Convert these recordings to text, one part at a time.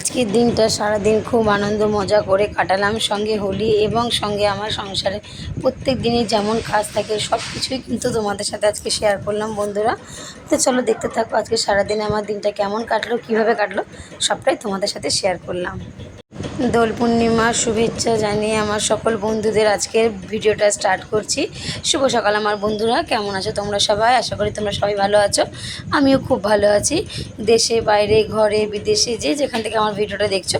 আজকের দিনটা সারাদিন খুব আনন্দ, মজা করে কাটালাম। সঙ্গে হোলি এবং সঙ্গে আমার সংসারে প্রত্যেক দিনই যেমন কাজ থাকে সব কিছুই কিন্তু তোমাদের সাথে আজকে শেয়ার করলাম বন্ধুরা। তো চলো দেখতে থাকো আজকে সারাদিনে আমার দিনটা কেমন কাটলো, কীভাবে কাটলো, সবটাই তোমাদের সাথে শেয়ার করলাম। দোল পূর্ণিমার শুভেচ্ছা জানিয়ে আমার সকল বন্ধুদের আজকের ভিডিওটা স্টার্ট করছি। শুভ সকাল আমার বন্ধুরা, কেমন আছো তোমরা সবাই? আশা করি তোমরা সবাই ভালো আছো। আমিও খুব ভালো আছি। দেশে, বাইরে, ঘরে, বিদেশে, যে যেখান থেকে আমার ভিডিওটা দেখছ,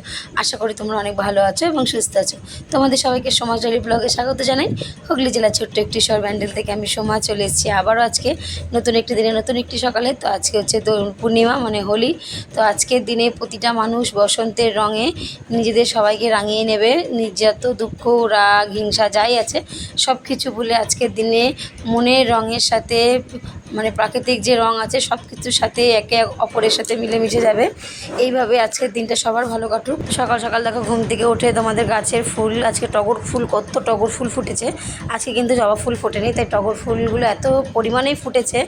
আশা করি তোমরা অনেক ভালো আছো এবং সুস্থ আছো। তোমাদের সবাইকে সমাজ ডালি ব্লগে স্বাগত জানাই। হুগলি জেলার ছোট্ট একটি শহর ব্যান্ডেল থেকে আমি সোমা চলে এসেছি আবারও আজকে। নতুন একটি দিনে নতুন একটি সকালে। তো আজকে হচ্ছে দোল পূর্ণিমা মানে হোলি। তো আজকের দিনে প্রতিটা মানুষ বসন্তের রঙে নিজেদের সবাইকে রাঙিয়ে নেবে। নির্যাত, দুঃখ রাগ হিংসা, যাই আছে সব কিছু ভুলে আজকের দিনে মনের রঙের সাথে মানে প্রাকৃতিক যে রং আছে সব কিছুর সাথে একে অপরের সাথে মিলেমিশে যাবে। এইভাবে আজকের দিনটা সবার ভালো কাটুক। সকাল সকাল দেখো ঘুম থেকে উঠে তোমাদের গাছের ফুল, আজকে টগর ফুল, কত টগর ফুল ফুটেছে। আজকে কিন্তু জবা ফুল ফোটেনি, তাই টগর ফুলগুলো এত পরিমাণেই ফুটেছে।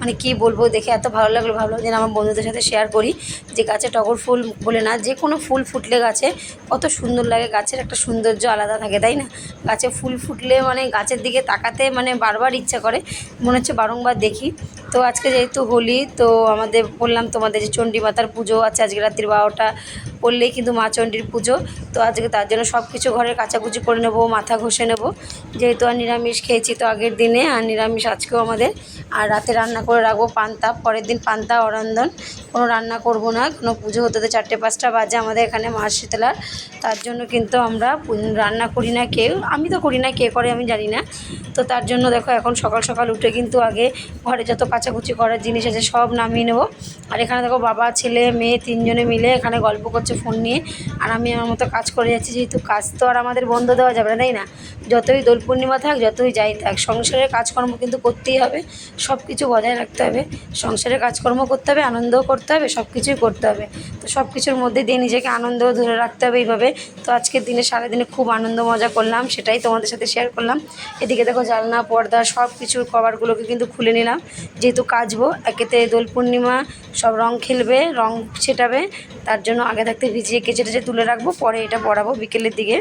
মানে কি বলব, দেখে এত ভালো লাগল ভালো যে আমার বন্ধুদের সাথে শেয়ার করি যে গাছে টগর ফুল বলে না, যে কোনো ফুল ফুটলে গাছে কত সুন্দর লাগে, গাছের একটা সৌন্দর্য আলাদা থাকে, তাই না? গাছে ফুল ফুটলে মানে গাছের দিকে তাকাতে মানে বারবার ইচ্ছা করে। মনে হচ্ছে বারংবার দেখি। তো আজকে যেহেতু হোলি, তো আমাদের বললাম তোমাদের যে চণ্ডী মাতার পুজো আছে, আজকে রাত্রির বারোটা পড়লেই কিন্তু মা চণ্ডীর পুজো। তো আজকে তার জন্য সব কিছু ঘরের কাচাকুচি করে নেব, মাথা ঘষে নেব। যেহেতু আর নিরামিষ খেয়েছি তো আগের দিনে, আর নিরামিষ আজকেও আমাদের। আর রাতে রান্না করে রাখব পান্তা, পরের দিন পান্তা অরন্দন কোনো রান্না করব না, কোনো পুজো হতে হতে চারটে পাঁচটা বাজে আমাদের এখানে মা শীতলার। তার জন্য কিন্তু আমরা রান্না করি না কেউ, আমি তো করি না, কে করে আমি জানি না। তো তার জন্য দেখো এখন সকাল সকাল উঠে কিন্তু আগে ঘরে যত কাচাকুচি করার জিনিস আছে সব নামিয়ে নেব। আর এখানে দেখো বাবা, ছেলে, মেয়ে তিনজনে মিলে এখানে গল্প করছে ফোন নিয়ে। আর আমি আমার মতো কাজ করে যাচ্ছি, যেহেতু কাজ তো আর আমাদের বন্ধ দেওয়া যাবে না, তাই না? যতই দোল পূর্ণিমা থাক, যতই যাই থাক, সংসারের কাজকর্ম কিন্তু করতেই হবে। সব কিছু বজায় রাখতে হবে। সংসারের কাজকর্ম করতে হবে, আনন্দও করতে হবে, সব কিছুই করতে হবে। তো সব কিছুর মধ্যে দিয়ে নিজেকে আনন্দও ধরে রাখতে হবে এইভাবে। তো আজকের দিনে সারাদিনে খুব আনন্দ মজা করলাম, সেটাই তোমাদের সাথে শেয়ার করলাম। এদিকে দেখো জালনা পর্দা, সব কিছুর কভারগুলোকে কিন্তু খুলে নিলাম। যেহেতু কাচবো, একেতে দোল পূর্ণিমা, সব রং খেলবে, রং ছেটাবে, তার জন্য আগে থাকতে ভিজিয়ে কেচে টেচে তুলে রাখব, পরে এটা পরাবো বিকেলের দিকে।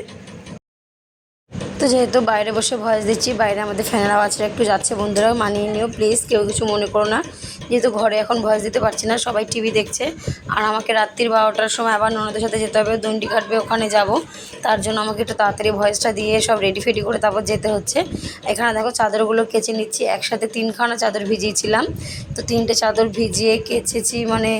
তো যেহেতু বাইরে বসে ভয়েস দিচ্ছি, বাইরে আমাদের ফ্যানের আওয়াজটা একটু যাচ্ছে বন্ধুরা মানিয়ে নিও প্লিজ কেউ কিছু মনে করো না। যেহেতু ঘরে এখন ভয়েস দিতে পারছি না, সবাই টিভি দেখছে। আর আমাকে রাত্রির বারোটার সময় আবার ননদের সাথে যেতে হবে দণ্ডি কাটবে, ওখানে যাব। তার জন্য আমাকে একটু তাড়াতাড়ি ভয়েসটা দিয়ে সব রেডি ফেডি করে তারপর যেতে হচ্ছে। এখানে দেখো চাদরগুলো কেচে নিচ্ছি, একসাথে তিনখানা চাদর ভিজিয়েছিলাম। তো তিনটে চাদর ভিজিয়ে কেচেছি মানে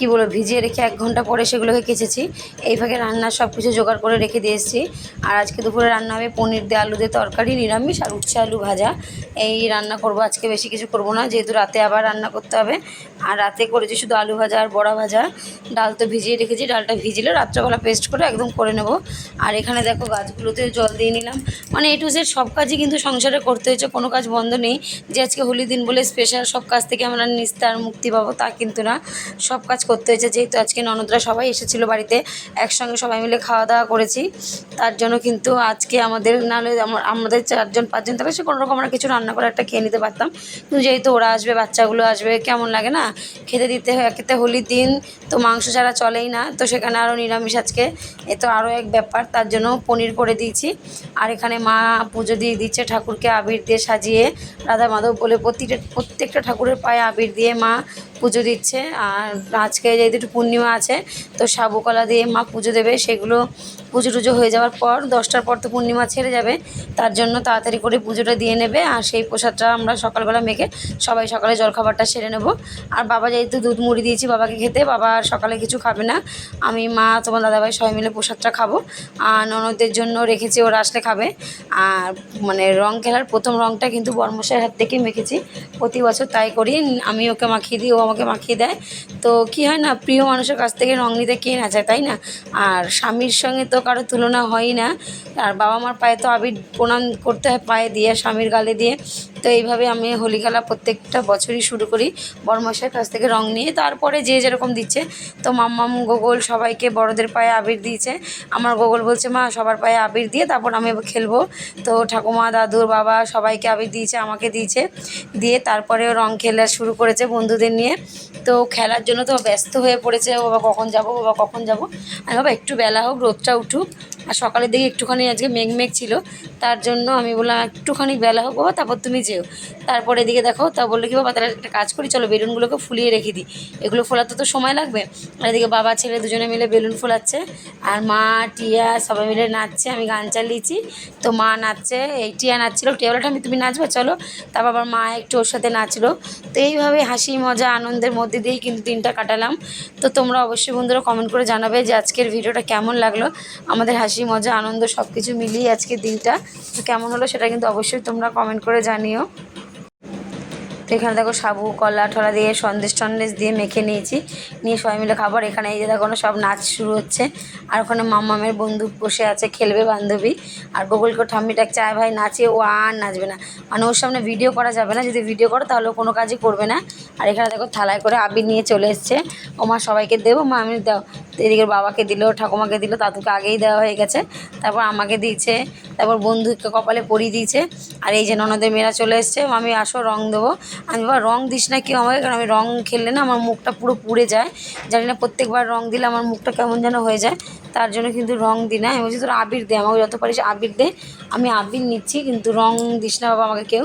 কি বলব, ভিজিয়ে রেখে এক ঘণ্টা পরে সেগুলোকে কেচেছি। এই ফাঁকে রান্নার সব কিছু জোগাড় করে রেখে দিয়ে এসেছি আর আজকে দুপুরে রান্না হবে পনির দিয়ে আলু দিয়ে তরকারি, নিরামিষ আর উচ্ছে আলু ভাজা। এই রান্না করব, আজকে বেশি কিছু করব না, যেহেতু রাতে আবার রান্না করতে হবে। আর রাতে করেছি শুধু আলু ভাজা আর বড়া ভাজা। ডাল তো ভিজিয়ে রেখেছি, ডালটা ভিজিলে রাত্রেবেলা পেস্ট করে একদম করে নেব। আর এখানে দেখো গাছগুলোতে জল দিয়ে নিলাম। মানে এ টু জেড সব কাজই কিন্তু সংসারে করতে হয়েছে, কোনো কাজ বন্ধ নেই। যে আজকে হোলি দিন বলে স্পেশাল সব কাজ থেকে আমরা নিস্তার, মুক্তি পাবো তা কিন্তু না। সব কাজ করতে হয়েছে, যেহেতু আজকে ননদরা সবাই এসেছিল বাড়িতে, একসঙ্গে সবাই মিলে খাওয়া দাওয়া করেছি। তার জন্য কিন্তু আজকে আমাদের নাহলে আমাদের চারজন, পাঁচজন থাকলে সে কোনোরকম আমরা কিছু রান্না করে একটা খেয়ে নিতে পারতাম। কিন্তু যেহেতু ওরা আসবে, বাচ্চাগুলো আসবে, কেমন লাগে না? খেতে দিতে একেতে হোলির দিন, তো মাংস ছাড়া চলেই না। তো সেখানে আরও নিরামিষ আজকে, এ তো আরও এক ব্যাপার, তার জন্য পনির করে দিয়েছি। আর এখানে মা পুজো দিয়ে দিচ্ছে ঠাকুরকে আবির দিয়ে সাজিয়ে রাধা মাধব বলে প্রতিটা, প্রত্যেকটা ঠাকুরের পায়ে আবির দিয়ে মা পুজো দিচ্ছে। আর আজকে যেহেতু পূর্ণিমা আছে তো সাবুকলা দিয়ে মা পুজো দেবে সেগুলো পুজো টুজো হয়ে যাওয়ার পর দশটার পর তো পূর্ণিমা ছেড়ে যাবে, তার জন্য তাড়াতাড়ি করে পুজোটা দিয়ে নেবে আর সেই প্রসাদটা আমরা সকালবেলা মেখে সবাই সকালে জলখাবারটা সেরে নেব। আর বাবা যেহেতু দুধ মুড়ি দিয়েছি বাবাকে খেতে, বাবা আর সকালে কিছু খাবে না। আমি, মা, তোমার দাদাভাই সবাই মিলে প্রসাদটা খাব। আর ননদের জন্য রেখেছি, ওরা আসলে খাবে। আর মানে রং খেলার প্রথম রংটা কিন্তু বর্মশাইয়ের হাত থেকে মেখেছি। প্রতি বছর তাই করি। আমি ওকে মাখিয়ে দিই, ও আমাকে মাখিয়ে দেয়। তো কি হয় না, প্রিয় মানুষের কাছ থেকে রং নিতে কে না চায়, তাই না? আর স্বামীর সঙ্গে তো কারও তুলনা হয়ই না। আর বাবা মার পায়ে তো আবির প্রণাম করতে হয়, পায়ে দিয়ে, স্বামীর গালে দিয়ে। তো এইভাবে আমি হোলি খেলা প্রত্যেকটা বছরই শুরু করি বড়মশাইয়ের কাছ থেকে রং নিয়ে। তারপরে যে যেরকম দিচ্ছে, তো মাম্মাম, গোগল সবাইকে বড়দের পায়ে আবির দিয়েছে। আমার গোগল বলছে, মা, সবার পায়ে আবির দিয়ে তারপর আমি খেলব। তো ঠাকুমা, দাদুর বাবা সবাইকে আবির দিয়েছে, আমাকে দিয়েছে। দিয়ে তারপরে রং খেলা শুরু করেছে বন্ধুদের নিয়ে। তো খেলার জন্য তো ব্যস্ত হয়ে পড়েছে বাবা কখন যাব বাবা কখন যাব। আমি বাবা একটু বেলা হোক, রোদটা উঠুক। আর সকালের দিকে একটুখানি আজকে মেঘ মেঘ ছিল, তার জন্য আমি বললাম, একটুখানি বেলা হোক বাবা, তারপর তুমি যেও। তারপরে এদিকে দেখো, তা বলল কি, বাবা, তাহলে একটা কাজ করি, চলো বেলুনগুলোকে ফুলিয়ে রেখে দিই। এগুলো ফোলাতে তো সময় লাগবে। আর এদিকে বাবা, ছেলে দুজনে মিলে বেলুন ফোলাচ্ছে, আর মা, টিয়া সবাই মিলে নাচছে, আমি গান চালিয়েছি। তো মা নাচছে, এই টিয়া নাচছিলো, টিয়া বলে আমি তুমি নাচবে? চলো। তারপর আবার মা একটু ওর সাথে নাচলো। তো এইভাবে হাসি, মজা, আনন্দের মধ্যে দিয়েই কিন্তু দিনটা কাটালাম। তো তোমরা অবশ্যই বন্ধুরা কমেন্ট করে জানাবে যে আজকের ভিডিওটা কেমন লাগল। আমাদের হাসি মজা, আনন্দ সব কিছু মিলিয়ে আজকে দিনটা কেমন হলো সেটা কিন্তু অবশ্যই তোমরা কমেন্ট করে জানিও। তো এখানে দেখো সাবু, কলা ঠলা দিয়ে সন্দেশ টন্দেশ দিয়ে মেখে নিয়েছি। নিয়ে সবাই মিলে খাবার। এখানে এই যে দেখো সব নাচ শুরু হচ্ছে। আর ওখানে মাম্মামের বন্ধু বসে আছে, খেলবে বান্ধবী। আর গোগলকে ঠাম্মিটা চায় ভাই, নাচে। ও আর নাচবে না। মানে ওর সামনে ভিডিও করা যাবে না। যদি ভিডিও করো, তাহলে কোনো কাজই করবে না। আর এখানে দেখো থালায় করে আবির নিয়ে চলে এসছে। ও মা, সবাইকে দেবো? মা, আমি দাও। এদিকে বাবাকে দিল, ঠাকুমাকে দিল। দাদুকে আগেই দেওয়া হয়ে গেছে। তারপর আমাকে দিয়েছে তারপর বন্ধুকে কপালে পরিয়ে দিয়েছে। আর এই যে ননদের মেয়েরা চলে এসছে আমি আসো রং দেবো। আমি বাবা রং দিস না কেউ আমাকে, কারণ আমি রং খেললে না আমার মুখটা পুরো পুড়ে যায়। জানি না প্রত্যেকবার রং দিলে আমার মুখটা কেমন যেন হয়ে যায়। তার জন্য কিন্তু রং দি না। আমি বলছি, তোর আবির দে, আমাকে যত পারিস আবির দে। আমি আবির নিচ্ছি, কিন্তু রং দিস না বাবা আমাকে কেউ।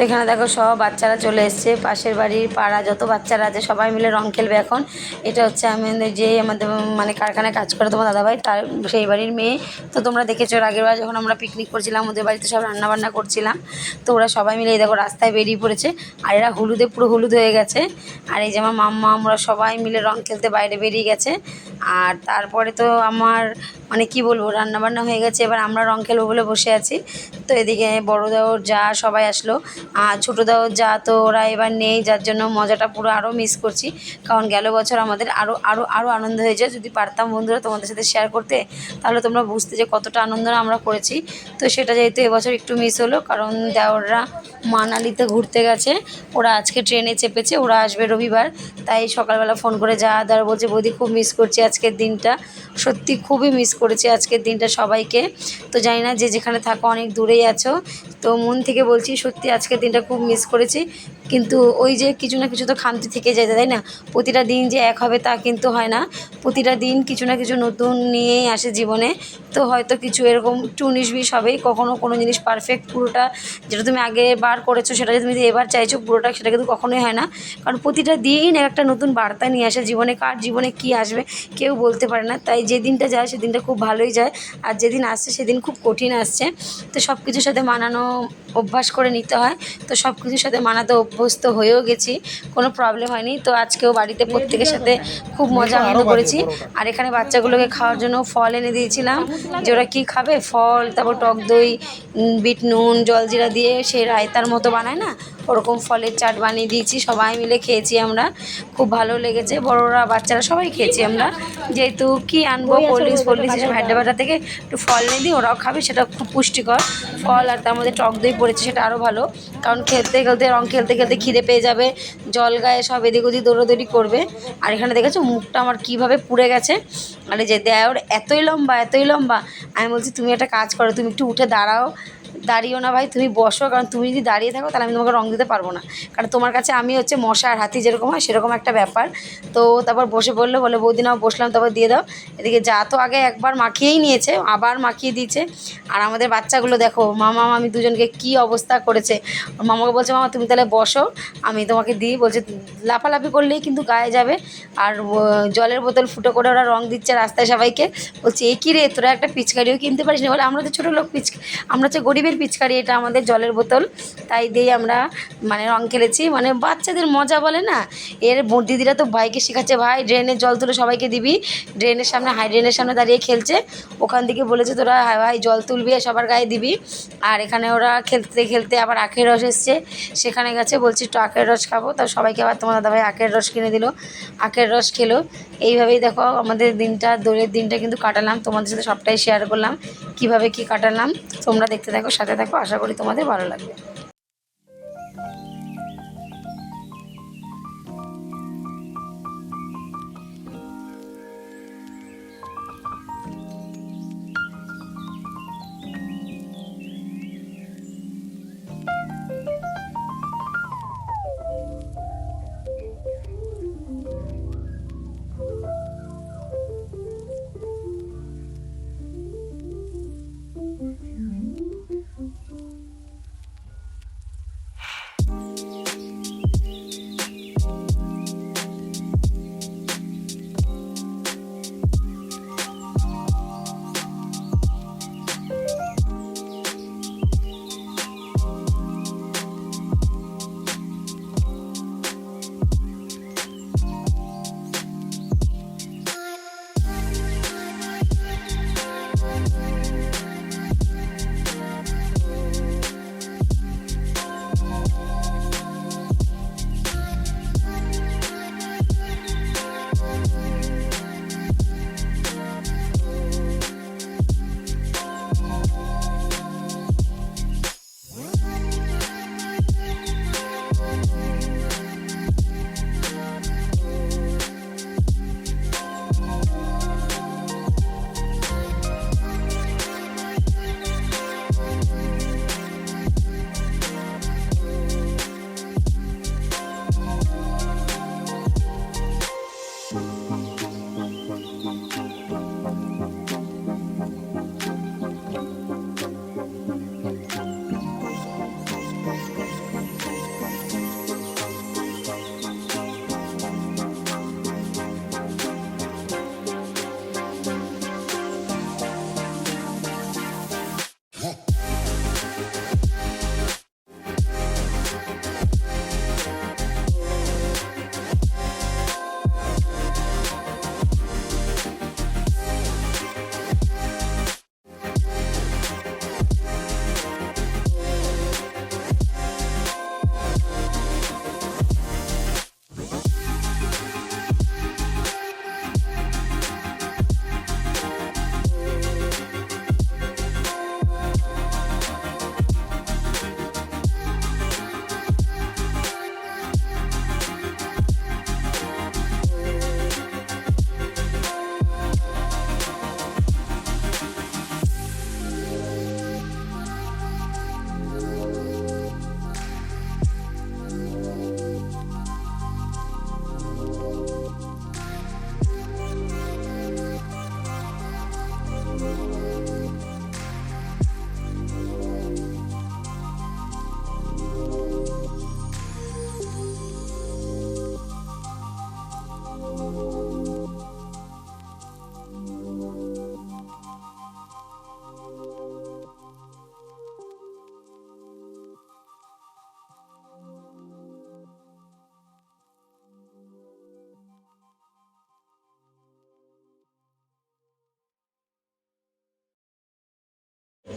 তো এখানে দেখো সব বাচ্চারা চলে এসছে। পাশের বাড়ির পাড়া যত বাচ্চারা আছে সবাই মিলে রং খেলবে এখন। এটা হচ্ছে আমাদের যে আমাদের মানে কারখানায় কাজ করে তোমার দাদাভাই, তার সেই বাড়ির মেয়ে। তো তোমরা দেখেছ আগের বার যখন আমরা পিকনিক করছিলাম, ওদের বাড়িতে সব রান্নাবান্না করছিলাম। তো ওরা সবাই মিলে দেখো রাস্তায় বেরিয়ে পড়েছে। আর এরা হলুদে পুরো হলুদ হয়ে গেছে। আর এই যে আমার মাম্মা, আমরা সবাই মিলে রং খেলতে বাইরে বেরিয়ে গেছে। আর তারপরে তো আমার মানে কি বলব, রান্নাবান্না হয়ে গেছে। এবার আমরা রং খেলব বলে বসে আছি। তো এদিকে বড় যা সবাই আসলো। আর ছোটো দেওর যা তো ওরা এবার নেই, যার জন্য মজাটা পুরো আরও মিস করছি। কারণ গেল বছর আমাদের আরও আরও আরও আনন্দ হয়েছে যদি পারতাম বন্ধুরা তোমাদের সাথে শেয়ার করতে, তাহলে তোমরা বুঝতে যে কতটা আনন্দ আমরা করেছি। তো সেটা যেহেতু এবছর একটু মিস হলো, কারণ দেওররা মানালিতে ঘুরতে গেছে। ওরা আজকে ট্রেনে চেপেছে, ওরা আসবে রবিবার। তাই সকালবেলা ফোন করে যা দেওয়ার বলছে, বৌদি, খুব মিস করছি আজকের দিনটা। সত্যি খুবই মিস করেছি আজকের দিনটা সবাইকে। তো জানি না যে যেখানে থাকো, অনেক দূরেই আছো। তো মন থেকে বলছি, সত্যি আজকের দিনটা খুব মিস করেছি। কিন্তু ওই যে কিছু না কিছু তো খামতি থেকে যায় তাই না? প্রতিটা দিন যে এক হবে তা কিন্তু হয় না। প্রতিটা দিন কিছু না কিছু নতুন নিয়েই আসে জীবনে। তো হয়তো কিছু এরকম একটু উনিশ বিশ হবেই কখনও কোনো জিনিস পারফেক্ট পুরোটা যেটা তুমি আগে বার করেছ সেটা যদি তুমি এবার চাইছো পুরোটা সেটা কিন্তু কখনোই হয় না। কারণ প্রতিটা দিন একটা নতুন বার্তা নিয়ে আসে জীবনে কার জীবনে কী আসবে কেউ বলতে পারে না। তাই যে দিনটা যায় সেদিনটা খুব ভালোই যায়। আর যেদিন আসছে সেদিন খুব কঠিন আসছে। তো সব কিছুর সাথে মানানো অভ্যাস করে নিতে হয়। তো সব কিছুর সাথে মানাতে অভ্যস্ত হয়েও গেছি কোনো প্রবলেম হয়নি। তো আজকেও বাড়িতে প্রত্যেকের সাথে খুব মজা আনন্দ করেছি। আর এখানে বাচ্চাগুলোকে খাওয়ার জন্য ফল এনে দিয়েছিলাম। যে ওরা কী খাবে? ফল তারপর টক দই বিট নুন জলজিরা দিয়ে সেই রায়তার মতো বানায় না? ওরকম ফলের চাট বানিয়ে দিয়েছি সবাই মিলে খেয়েছি আমরা। খুব ভালো লেগেছে বড়রা বাচ্চারা সবাই খেয়েছি আমরা। যেহেতু কি আনব কোল্ড ড্রিঙ্কস ফোল্ড ড্রিঙ্কস এসব হাড্ডাবাটা থেকে একটু ফল নিয়ে দিই ওরাও খাবে সেটা খুব পুষ্টিকর। ফল আর তার মধ্যে টক দই পড়েছে সেটা আরও ভালো। কারণ খেলতে খেলতে রং খেলতে খেলতে খিদে পেয়ে যাবে জল গায়ে সব এদিক ওদিক দৌড়োদৌড়ি করবে। আর এখানে দেখেছ মুখটা আমার কীভাবে পুড়ে গেছে। আর যে দেয় ওর এতই লম্বা এতই লম্বা। আমি বলছি তুমি একটা কাজ করো তুমি একটু উঠে দাঁড়াও। দাঁড়িও না ভাই, তুমি বসো, কারণ তুমি যদি দাঁড়িয়ে থাকো তাহলে আমি তোমাকে রং দিতে পারব না। কারণ তোমার কাছে আমি হচ্ছে মশা আর হাতি যেরকম হয় সেরকম একটা ব্যাপার। তো তারপর বসে বলল বলে বৌদি নাও, বসলাম, তারপর দিয়ে দাও। এদিকে যা তো আগে একবার মাখিয়েই নিয়েছে, আবার মাখিয়ে দিয়েছে। আর আমাদের বাচ্চাগুলো দেখো, মামা, মামি দুজনকে কি অবস্থা করেছে। মামাকে বলছে, মামা, তুমি তাহলে বসো, আমি তোমাকে দিই। বলছে, লাফালাফি করলেই কিন্তু গায়ে যাবে। আর জলের বোতল ফুটো করে ওরা রং দিচ্ছে রাস্তায় সবাইকে। বলছে, এ কী রে, তোরা একটা পিচকারিও কিনতে পারিস না? বলে, আমরা তো ছোটো লোক পিচ, আমরা হচ্ছে গরিবের পিচকারি এটা আমাদের জলের বোতল। তাই দিয়ে আমরা মানে রং খেলেছি। মানে বাচ্চাদের মজা বলে না? এর দিদিরা তো ভাইকে শেখাচ্ছে, ভাই ড্রেনের জল তুলে সবাইকে দিবি। ড্রেনের সামনে, হাই ড্রেনের সামনে দাঁড়িয়ে খেলছে। ওখান থেকে বলেছে, তোরা হ্যাঁ ভাই, জল তুলবি সবার গায়ে দিবি। আর এখানে ওরা খেলতে খেলতে আবার আখের রস এসছে। সেখানে গেছে, বলছি, একটু আখের রস খাব। তো সবাইকে আবার তোমার দাদাভাই আখের রস কিনে দিল। আখের রস খেলো। এইভাবেই দেখো আমাদের দিনটা, দোলের দিনটা কিন্তু কাটালাম। তোমাদের সাথে সবটাই শেয়ার করলাম। কীভাবে কি কাটালাম, তোমরা দেখতে থাকো, সাথে দেখো আশা করি তোমাদের ভালো লাগবে।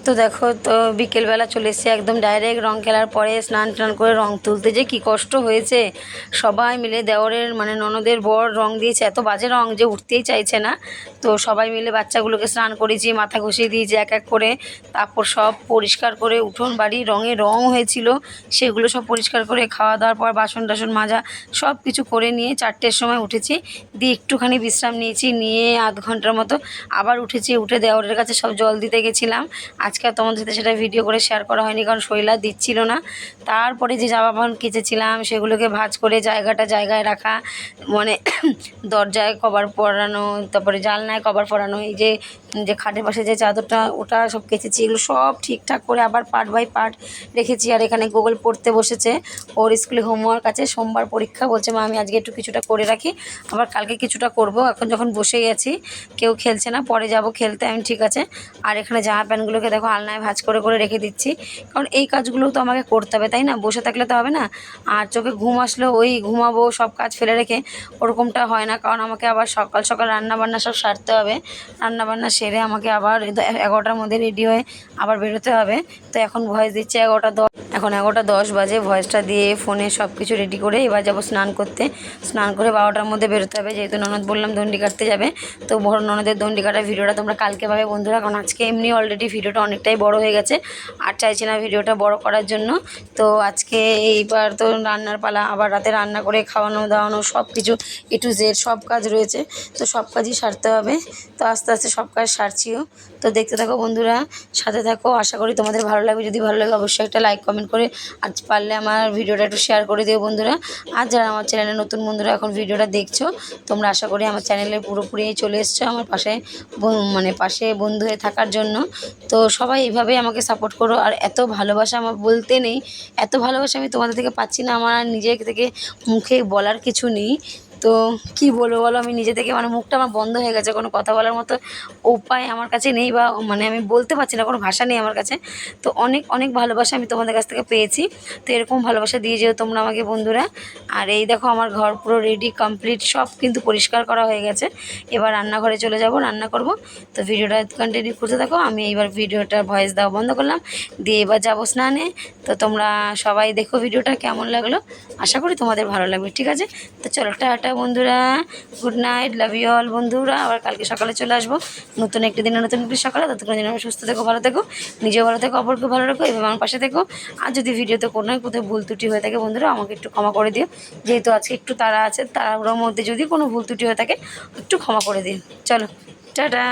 তো দেখো, তো বিকেলবেলা চলে এসেছি একদম ডাইরেক্ট রং খেলার পরে, স্নান টান করে রং তুলতে। যে কি কষ্ট হয়েছে। সবাই মিলে দেওরের মানে ননদের বর রং দিয়েছে। এত বাজে রং যে উঠতেই চাইছে না। তো সবাই মিলে বাচ্চাগুলোকে স্নান করেছি, মাথা ঘষিয়ে দিয়েছি এক এক করে। তারপর সব পরিষ্কার করে উঠোন, বাড়ি রঙে রং হয়েছিল। সেগুলো সব পরিষ্কার করে খাওয়া দাওয়ার পর, বাসন টাসন মাজা, সব কিছু করে নিয়ে চারটের সময় উঠেছি। দিয়ে একটুখানি বিশ্রাম নিয়েছি। নিয়ে আধ ঘণ্টার মতো আবার উঠেছি। উঠে দেওরের কাছে সব জল দিতে গেছিলাম। আজকে আর তোমাদের সাথে সেটা ভিডিও করে শেয়ার করা হয়নি, কারণ শৈলা দিচ্ছিল না। তারপরে যে জামা কাপড় কেচেছিলাম, সেগুলোকে ভাঁজ করে জায়গাটা জায়গায় রাখা মানে দরজায় কভার পরানো, তারপরে জালনায় কভার পরানো, এই যে যে খাটের পাশে যে চাদরটা, ওটা সব কেচেছি, এগুলো সব ঠিকঠাক করে আবার পার্ট বাই পার্ট রেখেছি। আর এখানে গুগল পড়তে বসেছে, ওর স্কুলে হোমওয়ার্ক আছে, সোমবার পরীক্ষা বলছে, মা, আমি আজকে একটু কিছুটা করে রাখি, আবার কালকে কিছুটা করব, এখন যখন বসেই আছি কেউ খেলছে না, পরে যাব খেলতে, আমি ঠিক আছে। আর এখানে জামা প্যান্টগুলোকে দেখো আলনায় ভাজ করে করে রেখে দিচ্ছি। কারণ এই কাজগুলো তো আমাকে করতে হবে, তাই না? বসে থাকলে তো হবে না। আর চোখে ঘুম আসলেও ওই ঘুমাবো, সব কাজ ফেলে রেখে ওরকমটা হয় না। কারণ আমাকে আবার সকাল সকাল রান্না বান্না সব সারতে হবে। রান্নাবান্না সেরে আমাকে আবার এগারোটার মধ্যে রেডি হয়ে আবার বেরোতে হবে। তো এখন ভয়েস দিচ্ছে এগারোটা দশ। এখন এগারোটা দশ বাজে ভয়েসটা দিয়ে ফোনে সব কিছু রেডি করে এবার যাব স্নান করতে। স্নান করে বারোটার মধ্যে বেরোতে হবে, যেহেতু ননদ বললাম দণ্ডি কাটতে যাবে। তো বড় ননদের দণ্ডি কাটার ভিডিওটা তোমরা কালকে পাবে বন্ধুরা, কারণ আজকে এমনি অলরেডি ভিডিওটা অনেকটাই বড় হয়ে গেছে। আর চাইছি না ভিডিওটা বড় করার জন্য। তো আজকে এইবার তো রান্নার পালা, আবার রাতে রান্না করে খাওয়ানো, দাওয়ানো সব কিছু এ টু জেড সব কাজ রয়েছে। তো সব কাজই সারতে হবে। তো আস্তে আস্তে সব কাজ সারছিও। তো দেখতে থাকো বন্ধুরা, সাথে থাকো। আশা করি তোমাদের ভালো লাগবে। যদি ভালো লাগে, অবশ্যই একটা লাইক কমেন্ট করে আজ পারলে আমার ভিডিওটা একটু শেয়ার করে দিও বন্ধুরা। আর যারা আমার চ্যানেলে নতুন বন্ধুরা এখন ভিডিওটা দেখছ, তোমরা আশা করি আমার চ্যানেলে পুরোপুরি চলে এসছো আমার পাশে মানে পাশে বন্ধু হয়ে থাকার জন্য। তো সবাই এইভাবেই আমাকে সাপোর্ট করো। আর এত ভালোবাসা আমার বলতে নেই, এত ভালোবাসা আমি তোমাদের থেকে পাচ্ছি না। আমার আর নিজে থেকে মুখে বলার কিছু নেই। তো কি বলব বলো? আমি নিজে থেকে মানে মুখটা আমার বন্ধ হয়ে গেছে, কোনো কথা বলার মতো উপায় আমার কাছে নেই বা মানে আমি বলতে পারছি না, কোনো ভাষা নেই আমার কাছে। তো অনেক অনেক ভালোবাসা আমি তোমাদের কাছ থেকে পেয়েছি। তো এরকম ভালোবাসা দিয়ে যেও তোমরা আমাকে বন্ধুরা। আর এই দেখো আমার ঘর পুরো রেডি কমপ্লিট সব কিন্তু পরিষ্কার করা হয়ে গেছে। এবার রান্নাঘরে চলে যাব, রান্না করব। তো ভিডিওটা কন্টিনিউ করতে থাকো, আমি এইবার ভিডিওটা ভয়েস দেওয়া বন্ধ করলাম। দিয়ে এবার যাব স্নানে। তো তোমরা সবাই দেখো ভিডিওটা কেমন লাগল। আশা করি তোমাদের ভালো লাগবে, ঠিক আছে? তো চলো, টাটা। বন্ধুরা। Good night love you all বন্ধুরা। আবার কালকে সকালে চলে আসব। নতুন একটি দিনে নতুন একটি সকালে। ততক্ষণ যেন সুস্থ থেকো, ভালো থেকো। নিজেও ভালো থেকো অপরকে ভালো রাখো। এবং আমার পাশে থেকো। আর যদি ভিডিওতে কোনো কোথাও ভুল ত্রুটি হয়ে থাকে বন্ধুরা, আমাকে একটু ক্ষমা করে দিও। যেহেতু আজকে একটু তারা আছে তারাগুলোর মধ্যে যদি কোনো ভুল ত্রুটি হয়ে থাকে, একটু ক্ষমা করে দিন চলো, টাটা।